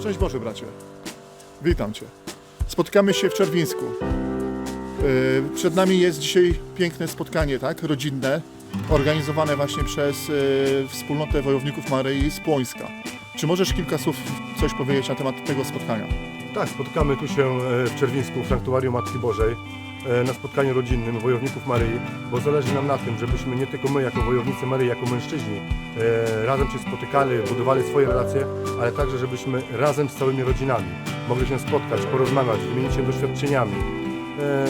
Szczęść Boże, bracie. Witam Cię. Spotykamy się w Czerwińsku. Yy, Przed nami jest dzisiaj piękne spotkanie, tak? Rodzinne, organizowane właśnie przez yy, wspólnotę wojowników Maryi z Płońska. Czy możesz kilka słów coś powiedzieć na temat tego spotkania? Tak, spotkamy tu się e, w Czerwińsku, w Sanktuarium Matki Bożej, e, na spotkaniu rodzinnym Wojowników Maryi, bo zależy nam na tym, żebyśmy nie tylko my, jako wojownicy Maryi, jako mężczyźni, e, razem się spotykali, budowali swoje relacje, ale także, żebyśmy razem z całymi rodzinami mogli się spotkać, porozmawiać, wymienić się doświadczeniami,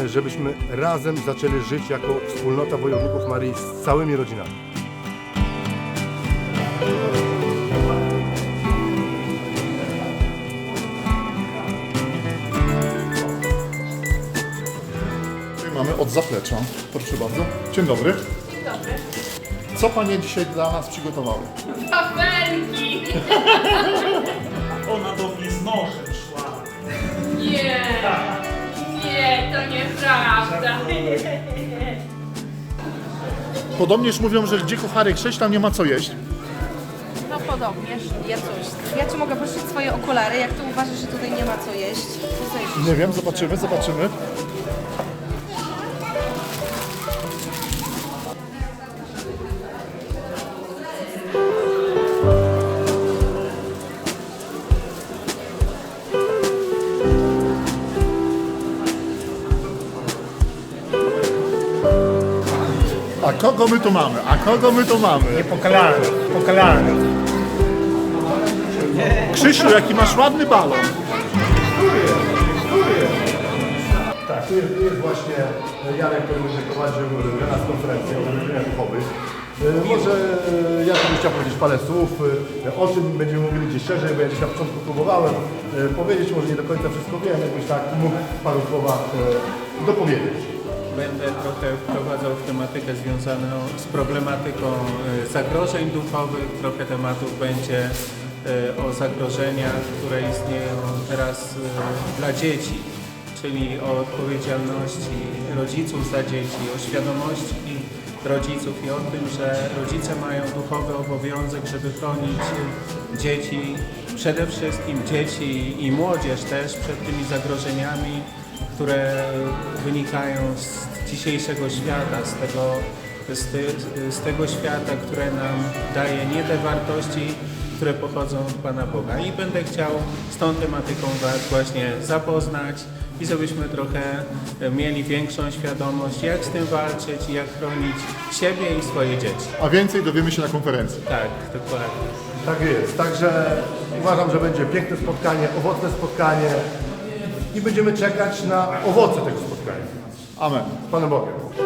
żebyśmy razem zaczęli żyć jako wspólnota Wojowników Maryi z całymi rodzinami. Mamy od zaplecza. Proszę bardzo. Dzień dobry. Dzień dobry. Co Panie dzisiaj dla nas przygotowały? Wafelki! Ona do mnie z nożem szła. Nie! Nie, to nieprawda. Podobnież mówią, że gdzie kuchary krześć, tam nie ma co jeść. No podobnież. Ja cóż, ja Ci mogę prosić swoje okulary, jak Ty uważasz, że tutaj nie ma co jeść, to. Nie wiem, zobaczymy, zobaczymy. Kogo my tu mamy? A kogo my tu mamy? Niepokalalny, pokalalny. Krzysiu, jaki masz ładny balon. Tak, tu jest, tu jest właśnie Jarek, który będzie prowadził dla nas konferencję o wydarzeniach duchowych. E, Może e, ja bym chciał powiedzieć parę słów, e, o czym będziemy mówili gdzieś szerzej, bo ja gdzieś na początku próbowałem e, powiedzieć, może nie do końca wszystko wiem, jakbyś tak mógł w paru słowach e, dopowiedzieć. Będę trochę wprowadzał w tematykę związaną z problematyką e, zagrożeń duchowych. Trochę tematów będzie e, o zagrożeniach, które istnieją teraz e, dla dzieci, czyli o odpowiedzialności rodziców za dzieci, o świadomości rodziców i o tym, że rodzice mają duchowy obowiązek, żeby chronić dzieci, przede wszystkim dzieci i młodzież też przed tymi zagrożeniami, które wynikają z dzisiejszego świata, z tego, z, ty, z tego świata, które nam daje nie te wartości, które pochodzą od Pana Boga. I będę chciał z tą tematyką Was właśnie zapoznać i żebyśmy trochę mieli większą świadomość, jak z tym walczyć i jak chronić siebie i swoje dzieci. A więcej dowiemy się na konferencji. Tak, dokładnie. Tak jest, także uważam, że będzie piękne spotkanie, owocne spotkanie i będziemy czekać na owoce tego spotkania. Amen. Z Panem Bogiem.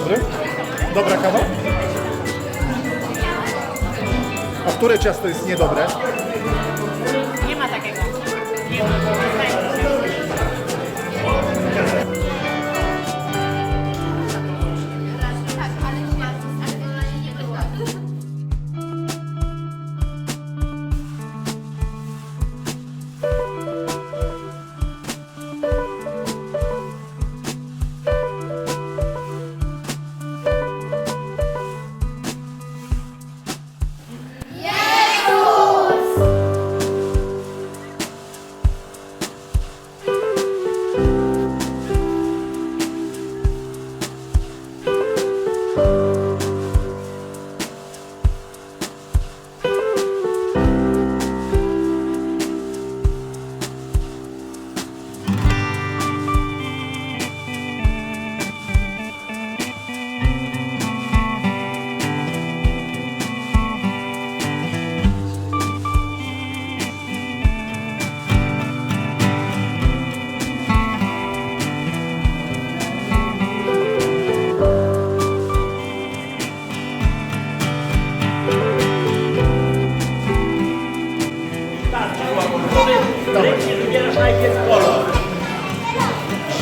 Dobry. Dobra kawa? A które ciasto jest niedobre?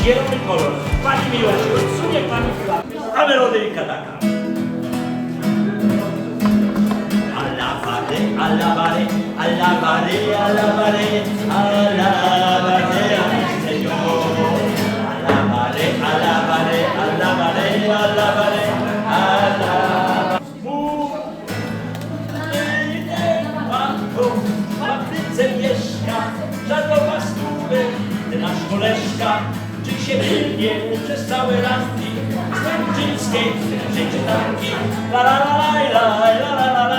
zielony kolor. Pani miłości, odsunie Pani chyba, a melodyjka taka. Alabary, alabary, alabary, alabary, alabary, señor. Alabary, alabary, alabary, alabary, alabary. Patryce mieszka, żadna was tu nasz koleżka, się pilnie przez całe ranki, z męczyńskiej, la la la la la la la la la